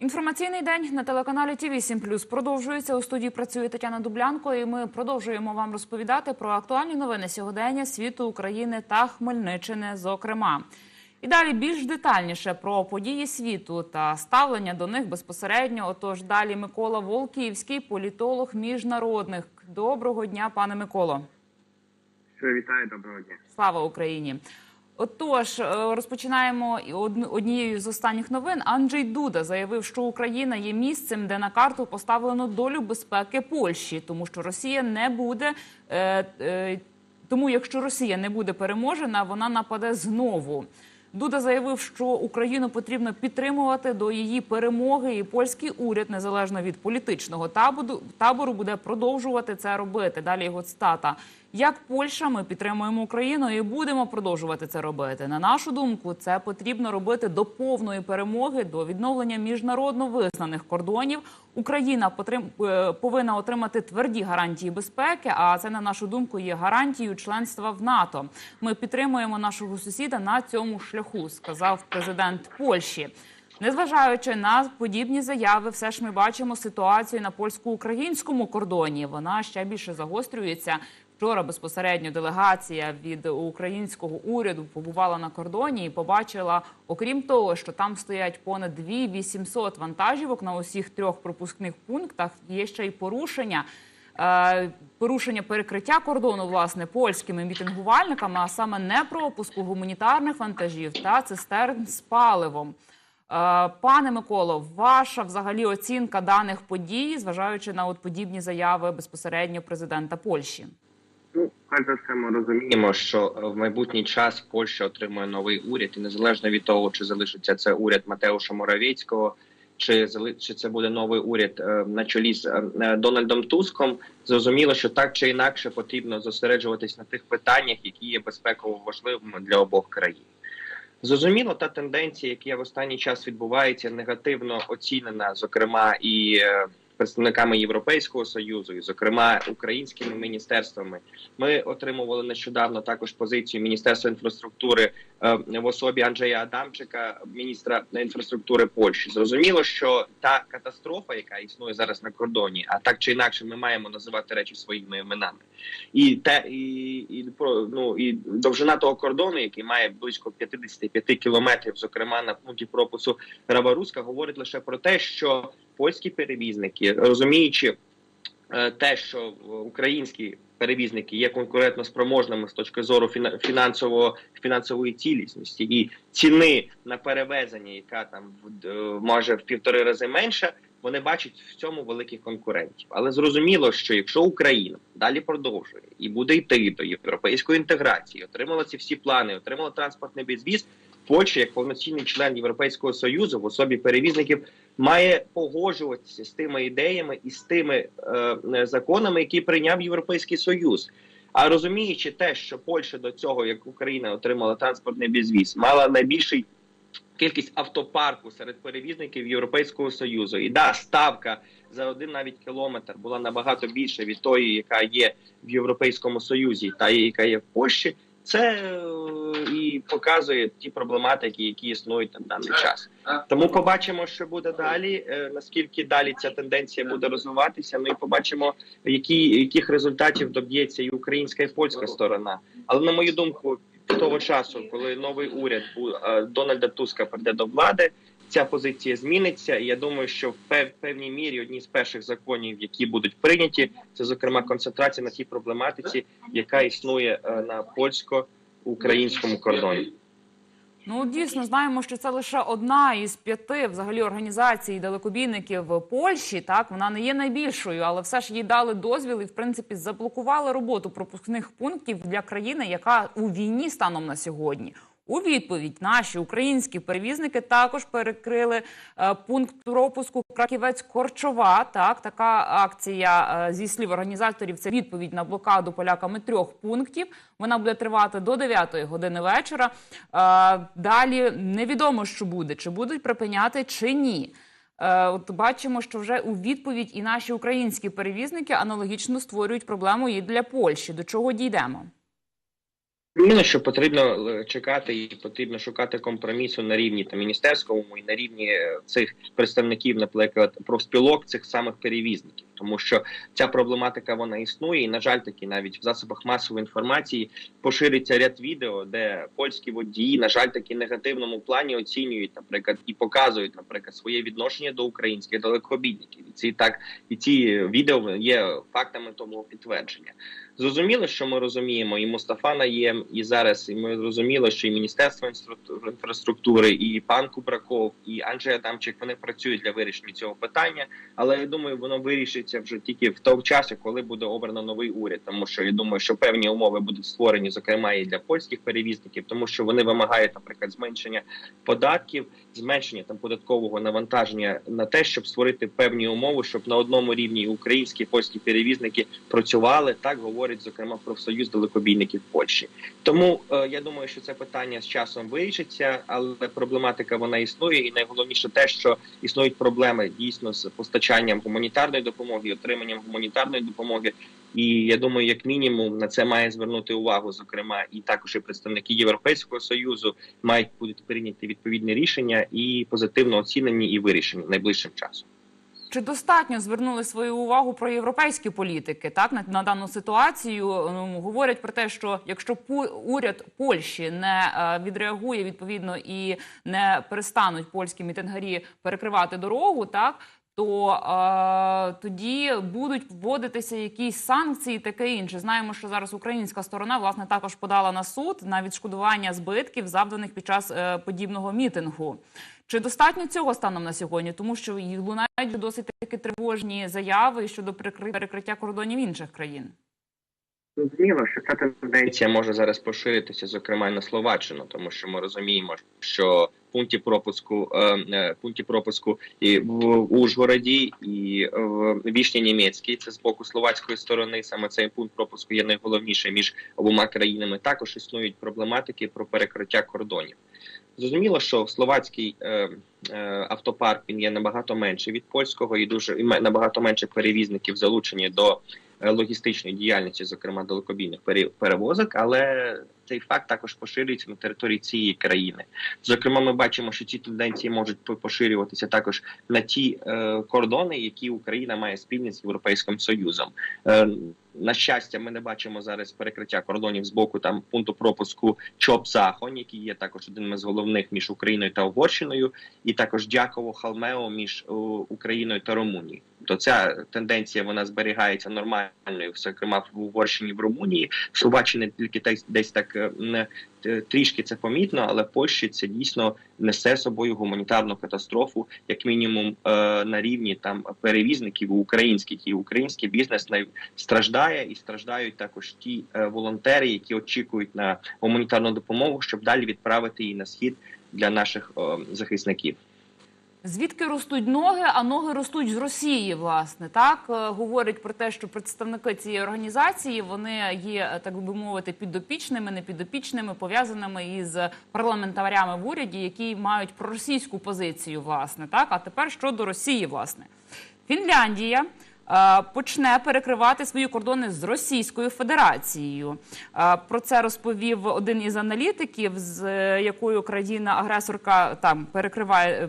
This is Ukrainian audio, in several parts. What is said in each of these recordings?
Інформаційний день на телеканалі ТІВІ 7+, продовжується. У студії працює Тетяна Дублянко, і ми продовжуємо вам розповідати про актуальні новини сьогодення світу України та Хмельниччини. Зокрема, і далі більш детальніше про події світу та ставлення до них безпосередньо. Отож, далі Микола Волківський, політолог міжнародних. Доброго дня, пане Миколо. Вітаю, доброго дня. Слава Україні! Отож, е, розпочинаємо однією з останніх новин. Анджей Дуда заявив, що Україна є місцем, де на карту поставлено долю безпеки Польщі, тому що Росія не буде. Е, е, тому, якщо Росія не буде переможена, вона нападе знову. Дуда заявив, що Україну потрібно підтримувати до її перемоги, і польський уряд, незалежно від політичного табору, буде продовжувати це робити. Далі його цитата. Як Польща, ми підтримуємо Україну і будемо продовжувати це робити. На нашу думку, це потрібно робити до повної перемоги, до відновлення міжнародно визнаних кордонів. Україна е, повинна отримати тверді гарантії безпеки. А це на нашу думку є гарантією членства в НАТО. Ми підтримуємо нашого сусіда на цьому шляху, сказав президент Польщі. Незважаючи на подібні заяви, все ж ми бачимо ситуацію на польсько-українському кордоні. Вона ще більше загострюється. Вчора безпосередньо делегація від українського уряду побувала на кордоні і побачила, окрім того, що там стоять понад 2800 вантажівок на усіх трьох пропускних пунктах. Є ще й порушення. е, Порушення перекриття кордону власне польськими мітингувальниками, а саме не пропуску гуманітарних вантажів та цистерн з паливом. Е, Пане Миколо, ваша взагалі оцінка даних подій, зважаючи на подібні заяви безпосередньо президента Польщі. Перш за все, ми розуміємо, що е, в майбутній час Польща отримує новий уряд, і незалежно від того, чи залишиться це уряд Матеуша Моравецького, чи чи це буде новий уряд е, на чолі з е, Дональдом Туском, зрозуміло, що так чи інакше потрібно зосереджуватись на тих питаннях, які є безпеково важливими для обох країн. Зрозуміло, та тенденція, яка в останній час відбувається, негативно оцінена, зокрема і представниками Європейського союзу, і зокрема українськими міністерствами. Ми отримували нещодавно також позицію Міністерства інфраструктури е, в особі Анджея Адамчика, міністра інфраструктури Польщі. Зрозуміло, що та катастрофа, яка існує зараз на кордоні, а так чи інакше, ми маємо називати речі своїми іменами. І те і, і ну і довжина того кордону, який має близько 55 кілометрів, зокрема на пункті пропуску Раваруська, говорить лише про те, що польські перевізники, розуміючи е, те, що українські перевізники є конкурентно спроможними з точки зору фіна- фінансового фінансової цілісності і ціни на перевезення, яка там е, може в півтори рази менша. Вони бачать в цьому великих конкурентів, але зрозуміло, що якщо Україна далі продовжує і буде йти до європейської інтеграції, отримала ці всі плани, отримала транспортний безвіз, Польща, як повноцінний член Європейського союзу в особі перевізників, має погоджуватися з тими ідеями і з тими е, законами, які прийняв Європейський Союз. А розуміючи те, що Польща до цього, як Україна отримала транспортний безвіз, мала найбільший кількість автопарку серед перевізників Європейського союзу, і да, ставка за один навіть кілометр була набагато більше від тої, яка є в Європейському Союзі, та яка є в Польщі. Це е, і показує ті проблематики, які існують на даний час. Тому побачимо, що буде далі. е, Наскільки далі ця тенденція буде розвиватися. Ну і побачимо, які яких результатів доб'ється і українська і польська сторона. Але на мою думку, того часу, коли новий уряд е, Дональда Туска прийде до влади, ця позиція зміниться. І я думаю, що в пев- певній мірі одні з перших законів, які будуть прийняті, це зокрема концентрація на тій проблематиці, яка існує е, на польсько-українському кордоні. Ну дійсно знаємо, що це лише одна із п'яти взагалі організацій далекобійників в Польщі. Так вона не є найбільшою, але все ж їй дали дозвіл і в принципі заблокували роботу пропускних пунктів для країни, яка у війні станом на сьогодні. У відповідь наші українські перевізники також перекрили е, пункт пропуску Краківець Корчова. Так, така акція е, зі слів організаторів. Це відповідь на блокаду поляками трьох пунктів. Вона буде тривати до 9 години вечора. Е, далі невідомо, що буде, чи будуть припиняти, чи ні. От бачимо, що вже у відповідь і наші українські перевізники аналогічно створюють проблему і для Польщі. До чого дійдемо? Зрозуміло, що потрібно е, чекати і потрібно шукати компромісу на рівні та міністерському і на рівні е, цих представників, наприклад, профспілок цих самих перевізників, тому що ця проблематика вона існує, і на жаль, таки навіть в засобах масової інформації пошириться ряд відео, де польські водії, на жаль, таки негативному плані оцінюють, наприклад, і показують, наприклад, своє відношення до українських далекобійників. І ці так і ці відео є фактами того підтвердження. Зрозуміло, що ми розуміємо, і Мустафа Наєм, і зараз і ми зрозуміло, що і Міністерство інфраструктури, і пан Кубраков, і Анджей Адамчик вони працюють для вирішення цього питання. Але я думаю, воно вирішиться вже тільки в тому часі, коли буде обрано новий уряд. Тому що я думаю, що певні умови будуть створені, зокрема і для польських перевізників, тому що вони вимагають, наприклад, зменшення податків, зменшення там податкового навантаження на те, щоб створити певні умови, щоб на одному рівні українські польські перевізники працювали. Так говорить зокрема профсоюз далекобійників Польщі. Тому е, я думаю, що це питання з часом вирішиться, але проблематика вона існує, і найголовніше те, що існують проблеми дійсно з постачанням гуманітарної допомоги, отриманням гуманітарної допомоги. І я думаю, як мінімум на це має звернути увагу, зокрема, і також і представники Європейського союзу мають бути прийняті відповідні рішення і позитивно оцінені і вирішені найближчим часом. Чи достатньо звернули свою увагу про європейські політики так на, на дану ситуацію? Ну, говорять про те, що якщо пу- уряд Польщі не е, відреагує відповідно і не перестануть польські мітингарі перекривати дорогу, так то е, тоді будуть вводитися якісь санкції, таке інше. Знаємо, що зараз українська сторона власне також подала на суд на відшкодування збитків, завданих під час е, подібного мітингу. Чи достатньо цього станом на сьогодні? Тому що лунають досить таки тривожні заяви щодо перекриття кордонів інших країн. Зрозуміло, що ця тенденція може зараз поширитися, зокрема на Словаччину, тому що ми розуміємо, що пункті пропуску е, е, пункті пропуску і в Ужгороді, і в Вішні Німецькій, це з боку словацької сторони. Саме цей пункт пропуску є найголовніший між обома країнами. Також існують проблематики про перекриття кордонів. Зрозуміло, що словацький е, е, автопарк він є набагато менший від польського, і дуже і набагато менше перевізників залучені до е, логістичної діяльності, зокрема далекобійних пере- перевозок, але цей факт також поширюється на території цієї країни. Зокрема, ми бачимо, що ці тенденції можуть поширюватися також на ті е, кордони, які Україна має спільні з Європейським Союзом. Е, на щастя, ми не бачимо зараз перекриття кордонів з боку там пункту пропуску чоп захонь який є також одним із головних між Україною та Угорщиною, і також Дяково Халмео між о, Україною та Румунією. То ця тенденція вона зберігається нормальною, зокрема в Угорщині в Румунії. В Словаччині тільки десь, так е, е, трішки це помітно, але Польщі це дійсно несе собою гуманітарну катастрофу, як мінімум е, на рівні там перевізників українських і український бізнес страждає і страждають також ті е, волонтери, які очікують на гуманітарну допомогу, щоб далі відправити її на схід для наших е, захисників. Звідки ростуть ноги, а ноги ростуть з Росії, власне. Так говорить про те, що представники цієї організації вони є, е, так би мовити, підопічними, не підопічними, пов'язаними із парламентарями в уряді, які мають проросійську позицію, власне. Так, а тепер щодо Росії, власне, Фінляндія. Е, Почне перекривати свої кордони з Російською Федерацією. Е, Про це розповів один із аналітиків, з е, якою країна-агресорка там перекриває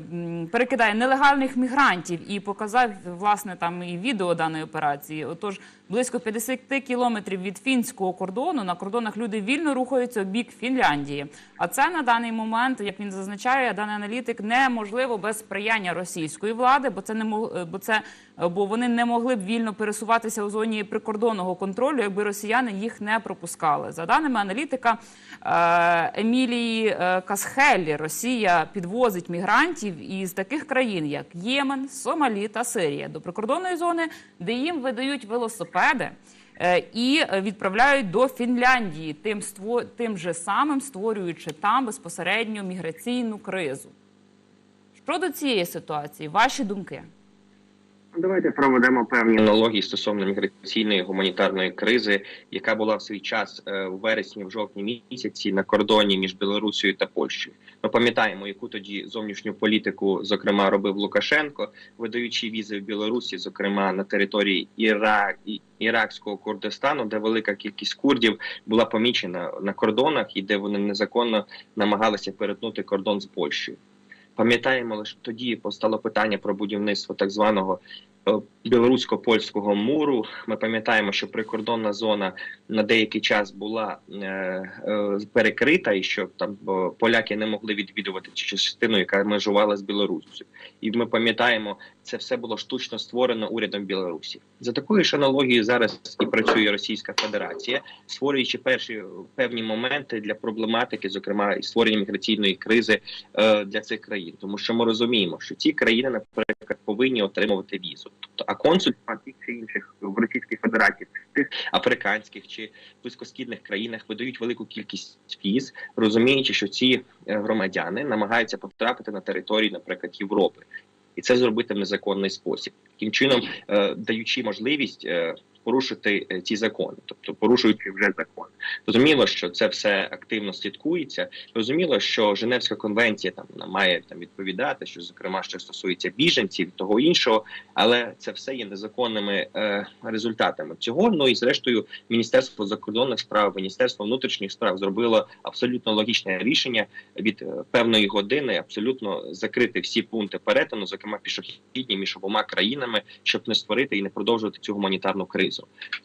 перекидає нелегальних мігрантів і показав власне там і відео даної операції. Отож, близько 50 кілометрів від фінського кордону на кордонах люди вільно рухаються в бік Фінляндії. А це на даний момент, як він зазначає, даний аналітик неможливо без сприяння російської влади, бо це не е, бо це е, бо вони не могли б вільно пересуватися у зоні прикордонного контролю, якби росіяни їх не пропускали. За даними аналітика е, Емілії Касхеллі, Росія підвозить мігрантів із таких країн, як Ємен, Сомалі та Сирія, до прикордонної зони, де їм видають велосипеди. е, І відправляють до Фінляндії, тим тим же самим створюючи там безпосередньо міграційну кризу. Щодо цієї ситуації, ваші думки? Давайте проведемо певні аналогії стосовно міграційної гуманітарної кризи, яка була в свій час е, в вересні, в жовтні місяці на кордоні між Білорусією та Польщею. Ми пам'ятаємо, яку тоді зовнішню політику, зокрема, робив Лукашенко, видаючи візи в Білорусі, зокрема на території Ірак і Іракського Курдистану, де велика кількість курдів була помічена на кордонах і де вони незаконно намагалися перетнути кордон з Польщею. Пам'ятаємо, лише тоді постало питання про будівництво так званого е, білорусько-польського муру. Ми пам'ятаємо, що прикордонна зона на деякий час була е, е, перекрита, і що там поляки не могли відвідувати частину, яка межувала з Білоруссю. І ми пам'ятаємо, це все було штучно створено урядом Білорусі. За такою ж аналогією зараз і працює Російська Федерація, створюючи перші певні моменти для проблематики, зокрема і створення міграційної кризи для цих країн, тому що ми розуміємо, що ці країни, наприклад, повинні отримувати візу. Тобто, а консульства тих чи інших в Російській Федерації, тих африканських чи близькосхідних країнах видають велику кількість віз, розуміючи, що ці е, громадяни намагаються потрапити на території, наприклад, Європи. І це зробити в незаконний спосіб, таким чином е, даючи можливість е, порушити е, ці закони, тобто порушуючи вже закон. Зрозуміло, що це все активно слідкується. Зрозуміло, що Женевська конвенція там вона має там відповідати, що зокрема що стосується біженців того іншого, але це все є незаконними е, результатами цього. Ну і зрештою, міністерство закордонних справ, міністерство внутрішніх справ зробило абсолютно логічне рішення від е, певної години абсолютно закрити всі пункти перетину, зокрема пішохідні між обома країнами, щоб не створити і не продовжувати цю гуманітарну кризу.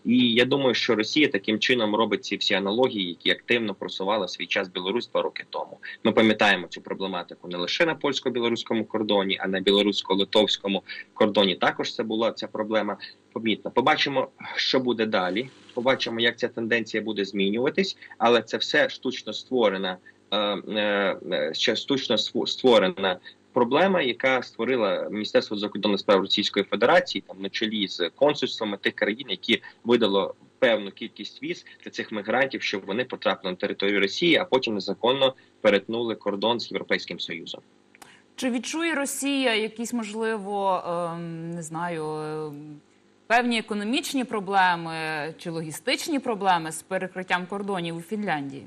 І я думаю, що Росія таким чином робить ці всі аналогії, які активно просувала свій час Білорусь два роки тому. Ми пам'ятаємо цю проблематику не лише на польсько-білоруському кордоні, а на білорусько-литовському кордоні. Також це була ця проблема помітна. Побачимо, що буде далі. Побачимо, як ця тенденція буде змінюватись, але це все штучно створена. е, е, Ще штучно створена проблема, яка створила Міністерство закордонних справ Російської Федерації, там на чолі з консульствами тих країн, які видало певну кількість віз для цих мігрантів, щоб вони потрапили на територію Росії, а потім незаконно перетнули кордон з Європейським Союзом. Чи відчує Росія якісь, можливо, ем, не знаю, ем, певні економічні проблеми чи логістичні проблеми з перекриттям кордонів у Фінляндії?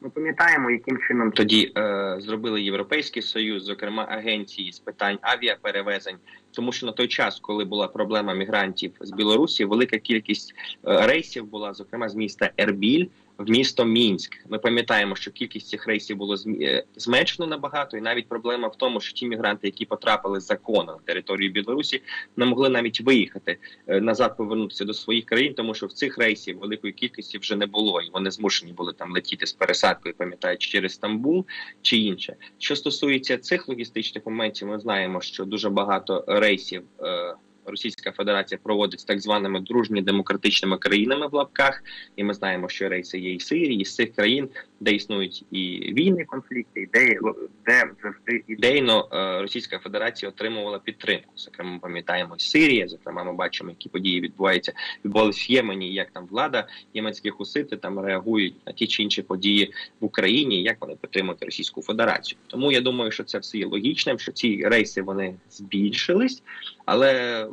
Ми пам'ятаємо, яким чином тоді е, зробили Європейський Союз, зокрема агенції з питань авіаперевезень, тому що на той час, коли була проблема мігрантів з Білорусі, велика кількість е, рейсів була, зокрема з міста Ербіль в місто Мінськ. Ми пам'ятаємо, що кількість цих рейсів було е, зменшено набагато, і навіть проблема в тому, що ті мігранти, які потрапили законно на територію Білорусі, не могли навіть виїхати е, назад, повернутися до своїх країн, тому що в цих рейсів великої кількості вже не було, і вони змушені були там летіти з пересадкою, пам'ятаючи через Стамбул чи інше. Що стосується цих логістичних моментів, ми знаємо, що дуже багато рейсів. е, Російська Федерація проводить з так званими дружні демократичними країнами в лапках, і ми знаємо, що рейси є і Сирії, і з цих країн, де існують і війни, конфлікти, де, де завжди ідейно е, Російська Федерація отримувала підтримку. Зокрема, ми пам'ятаємо Сирія. Зокрема, ми бачимо, які події відбуваються відбувалися в Ємені, як там влада єменські хусити там реагують на ті чи інші події в Україні, як вони підтримують Російську Федерацію. Тому я думаю, що це все є логічним, що ці рейси вони збільшились, але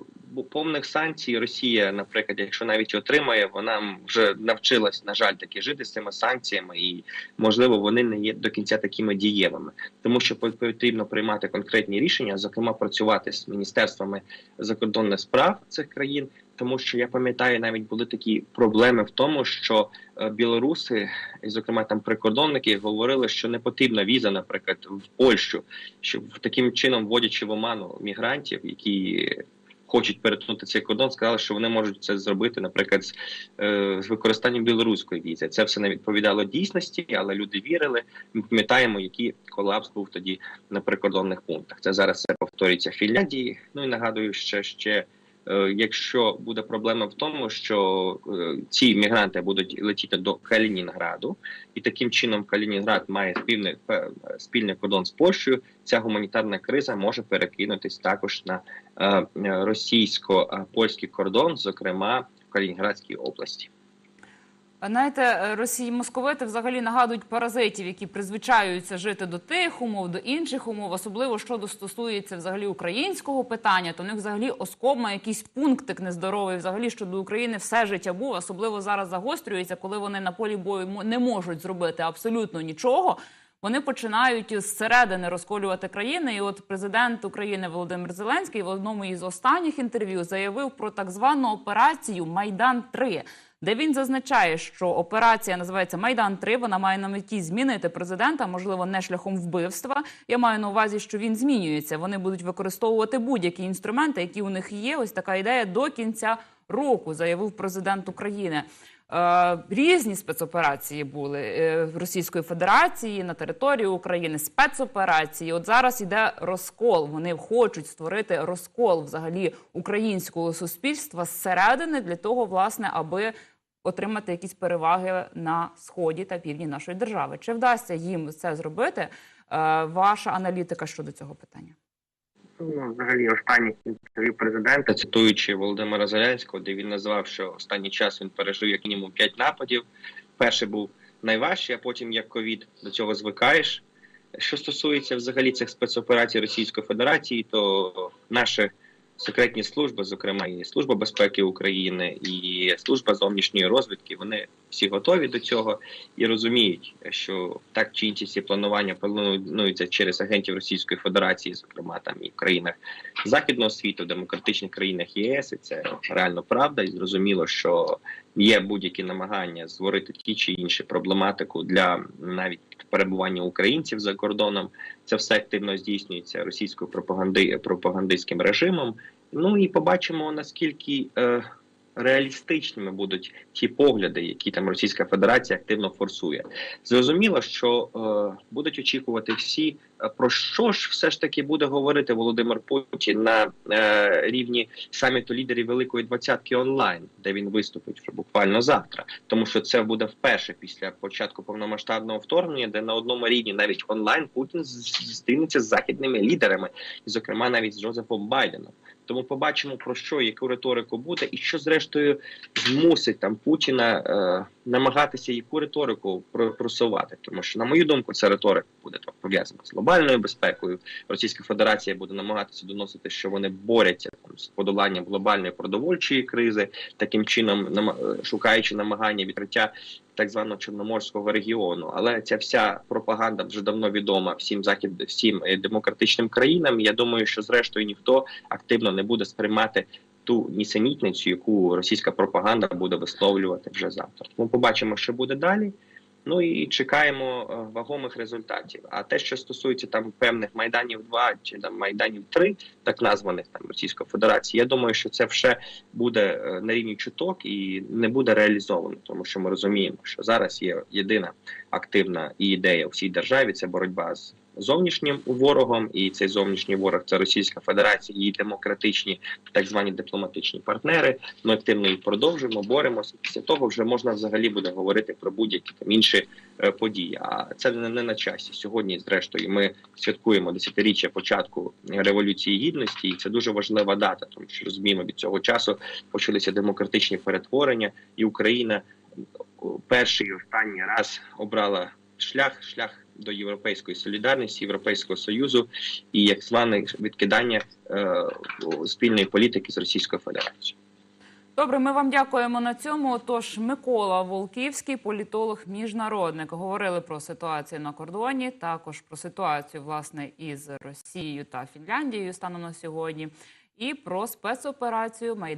повних санкцій Росія, наприклад, якщо навіть отримає, вона вже навчилась, на жаль, таки жити з цими санкціями, і можливо вони не є до кінця такими дієвими, тому що по- потрібно приймати конкретні рішення, зокрема працювати з міністерствами закордонних справ цих країн. Тому що я пам'ятаю, навіть були такі проблеми в тому, що е, білоруси, і зокрема там прикордонники, говорили, що не потрібна віза, наприклад, в Польщу, щоб таким чином вводячи в оману мігрантів, які хочуть перетнути цей кордон, сказали, що вони можуть це зробити, наприклад, з, е, з використанням білоруської візи. Це все не відповідало дійсності, але люди вірили. Ми пам'ятаємо, який колапс був тоді на прикордонних пунктах. Це зараз це повторюється в Фінляндії. Ну і нагадую, ще ще. Е, Якщо буде проблема в тому, що е, ці мігранти будуть летіти до Калінінграду, і таким чином Калінінград має спільний спільний кордон з Польщею, ця гуманітарна криза може перекинутись також на е, російсько-польський кордон, зокрема в Калінінградській області. Знаєте, е, Росії московити взагалі нагадують паразитів, які призвичаюються жити до тих умов, до інших умов, особливо що стосується взагалі українського питання, то в них взагалі оскома якийсь пунктик нездоровий. Взагалі щодо України все життя був, особливо зараз загострюється, коли вони на полі бою не можуть зробити абсолютно нічого. Вони починають зсередини розколювати країни. І от президент України Володимир Зеленський в одному із останніх інтерв'ю заявив про так звану операцію Майдан 3 де він зазначає, що операція називається Майдан 3 Вона має на меті змінити президента, можливо, не шляхом вбивства. Я маю на увазі, що він змінюється. Вони будуть використовувати будь-які інструменти, які у них є. Ось така ідея до кінця року, заявив президент України. Е, різні спецоперації були е, в Російської Федерації на території України. Спецоперації. От зараз іде розкол. Вони хочуть створити розкол взагалі українського суспільства зсередини для того, власне, аби отримати якісь переваги на сході та півдні нашої держави. Чи вдасться їм це зробити? Е, ваша аналітика щодо цього питання? Ну, взагалі, останніх інтерв'ю президента, цитуючи Володимира Зеленського, де він назвав, що останній час він пережив як мінімум п'ять нападів. Перший був найважчий, а потім як ковід до цього звикаєш. Що стосується взагалі цих спецоперацій Російської Федерації, то наші секретні служби, зокрема і Служба безпеки України, і служба зовнішньої розвідки, вони всі готові до цього і розуміють, що так чи інші ці планування плануються через агентів Російської Федерації, зокрема там і в країнах західного світу, в демократичних країнах ЄС, і це реально правда, і зрозуміло, що є будь-які намагання створити ті чи інші проблематику для навіть перебування українців за кордоном. Це все активно здійснюється російською пропаганди пропагандистським режимом. Ну і побачимо наскільки. Е, Реалістичними будуть ті погляди, які там Російська Федерація активно форсує. Зрозуміло, що е, будуть очікувати всі, про що ж все ж таки буде говорити Володимир Путін на е, рівні саміту лідерів Великої двадцятки онлайн, де він виступить вже буквально завтра. Тому що це буде вперше після початку повномасштабного вторгнення, де на одному рівні навіть онлайн Путін зустрінеться з західними лідерами, і зокрема навіть з Джозефом Байденом. Тому побачимо про що яку риторику буде, і що зрештою змусить там Путіна е, намагатися яку риторику про- просувати. Тому що, на мою думку, ця риторика буде пов'язана з глобальною безпекою. Російська Федерація буде намагатися доносити, що вони борються там з подоланням глобальної продовольчої кризи, таким чином шукаючи намагання відкриття так званого чорноморського регіону. Але ця вся пропаганда вже давно відома всім захід, всім е, демократичним країнам. Я думаю, що зрештою ніхто активно не буде сприймати ту нісенітницю, яку російська пропаганда буде висловлювати вже завтра. Тому побачимо, що буде далі. Ну і чекаємо е, вагомих результатів. А те, що стосується там певних майданів 2 чи там майданів 3, так названих там Російської Федерації, я думаю, що це все буде е, на рівні чуток і не буде реалізовано, тому що ми розуміємо, що зараз є єдина активна і ідея у всій державі це боротьба з зовнішнім ворогом, і цей зовнішній ворог це Російська Федерація, її демократичні так звані дипломатичні партнери. Ми активно їх продовжуємо, боремося. Після того вже можна взагалі буде говорити про будь-які там інші е, події. А це не, на часі. Сьогодні, зрештою, ми святкуємо десятиріччя початку революції гідності, і це дуже важлива дата, тому що розуміємо, від цього часу почалися демократичні перетворення, і Україна перший і останній раз обрала шлях, шлях до європейської солідарності, європейського союзу і як зване відкидання е, спільної політики з Російською Федерацією. Добре, ми вам дякуємо на цьому. Тож Микола Волківський, політолог, міжнародник, говорили про ситуацію на кордоні, також про ситуацію власне із Росією та Фінляндією станом на сьогодні, і про спецоперацію Майдан.